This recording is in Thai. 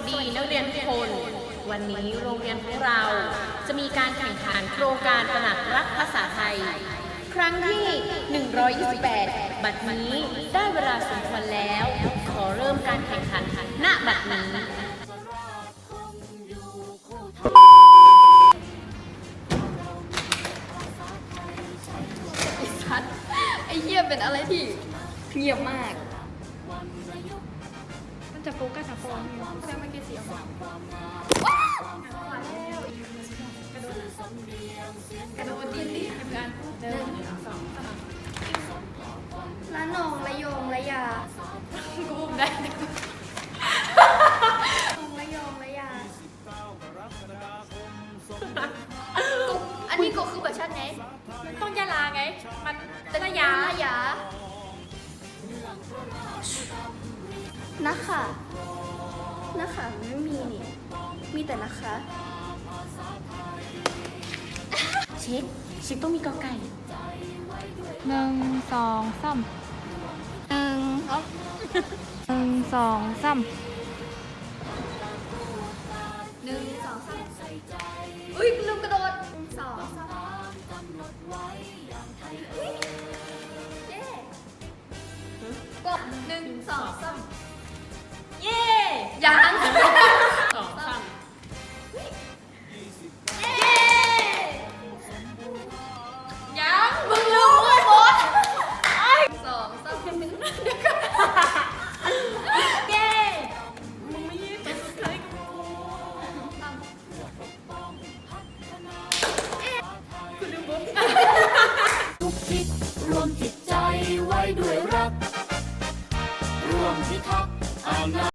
วัสดีนักเรียนทุกคน วันนี้โรงเรียนของเราจะมีการแข่งขันโครงการตระหนักรักภาษาไทย ครั้งที่ 128 บัดนี้ได้เวลาสมควรแล้ว ขอเริ่มการแข่งขันณบัดนี้ไอ้สัตว์ไอ้เหี้ยเป็นอะไรที่เงียบมาก จะโฟกัสอะฟองแสดงว่าแกเสียงกระโดดดินดิทำการหนึ่งสองสามละนองละยงละยากูได้องละยงละยาอันนี้ก็คือแบบชัดไงมันต้องยาลาไง มันแต่ละละยายายา นะคะนะคะไม่มีนี่ มีแต่นะคะ เช็ค เช็คต้องมีกอไก่หนึ่งสองสามหนึ่งครับหนึ่งสองสามหนึ่งสองสามอุ้ยลืมกระโดดหนึ่งสองสามเย้กดหนึ่งสองสามเย้ ยังสองสามเย้ยังมึงรู้ไหมบอสสองสามเย้มึงไม่ยืดตัวสุดท้ายกับกูสามทุกคิดรวมจิตใจไว้ด้วยรัก รวมพิทักษ์อาณา